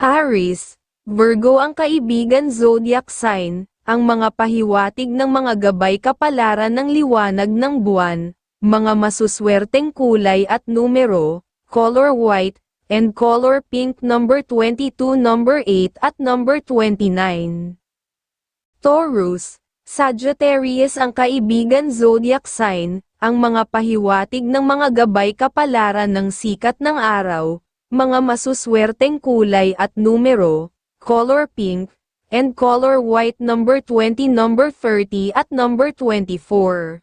Aries, Virgo ang kaibigan zodiac sign, ang mga pahiwatig ng mga gabay kapalaran ng liwanag ng buwan, mga masuswerteng kulay at numero, color white, and color pink number 22, number 8 at number 29. Taurus, Sagittarius ang kaibigan zodiac sign, ang mga pahiwatig ng mga gabay kapalaran ng sikat ng araw, mga masuswerteng kulay at numero, color pink, and color white number 20, number 30 at number 24.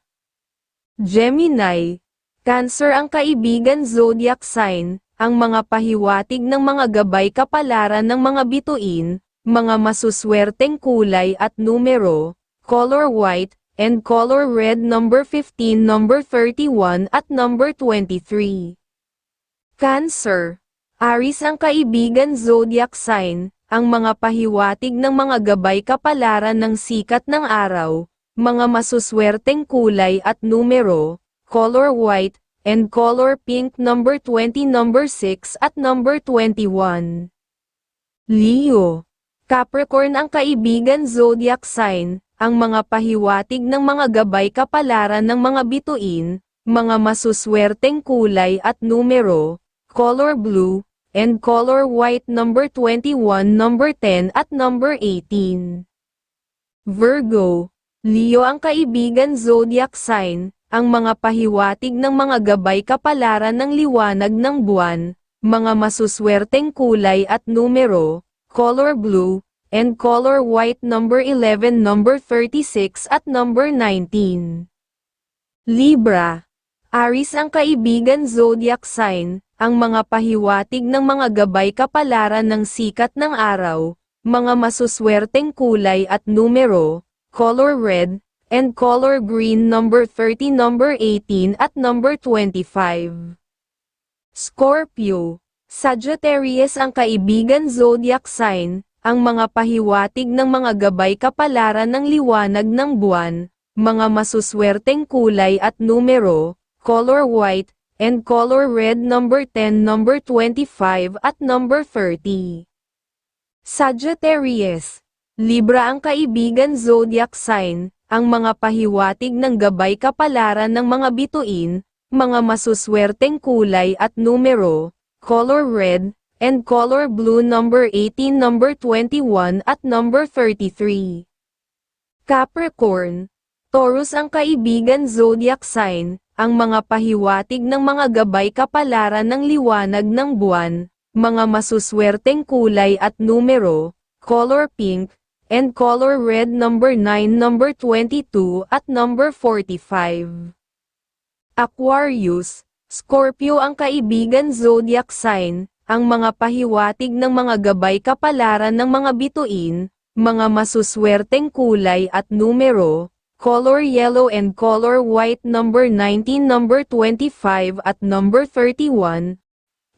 Gemini, Cancer ang kaibigan zodiac sign, ang mga pahiwatig ng mga gabay kapalaran ng mga bituin, mga masuswerteng kulay at numero, color white, and color red number 15, number 31 at number 23. Cancer, Aries ang kaibigan zodiac sign, ang mga pahiwatig ng mga gabay kapalaran ng sikat ng araw, mga masuswerteng kulay at numero, color white, and color pink number 20 number 6 at number 21. Leo, Capricorn ang kaibigan zodiac sign, ang mga pahiwatig ng mga gabay kapalaran ng mga bituin, mga masuswerteng kulay at numero, color blue, and color white number 21, number 10 at number 18. Virgo, Leo ang kaibigan zodiac sign, ang mga pahiwatig ng mga gabay kapalaran ng liwanag ng buwan, mga masuswerteng kulay at numero, color blue, and color white number 11, number 36 at number 19. Libra, Aris ang kaibigan zodiac sign, ang mga pahiwatig ng mga gabay kapalaran ng sikat ng araw, mga masuswerteng kulay at numero, color red, and color green number 30 number 18 at number 25. Scorpio, Sagittarius ang kaibigan zodiac sign, ang mga pahiwatig ng mga gabay kapalaran ng liwanag ng buwan, mga masuswerteng kulay at numero, color white, and color red number 10, number 25 at number 30. Sagittarius, Libra ang kaibigan zodiac sign, ang mga pahiwatig ng gabay kapalaran ng mga bituin, mga masuswerteng kulay at numero, color red, and color blue number 18, number 21 at number 33. Capricorn, Taurus ang kaibigan zodiac sign, ang mga pahiwatig ng mga gabay kapalaran ng liwanag ng buwan, mga masuswerteng kulay at numero, color pink, and color red number 9, number 22 at number 45. Aquarius, Scorpio ang kaibigan zodiac sign, ang mga pahiwatig ng mga gabay kapalaran ng mga bituin, mga masuswerteng kulay at numero, color yellow and color white number 19 number 25 at number 31.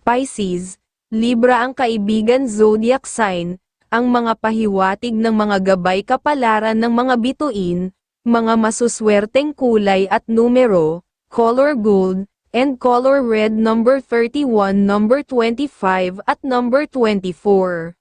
Pisces, Libra ang kaibigan zodiac sign, ang mga pahiwatig ng mga gabay kapalaran ng mga bituin, mga masuswerteng kulay at numero, color gold, and color red number 31 number 25 at number 24.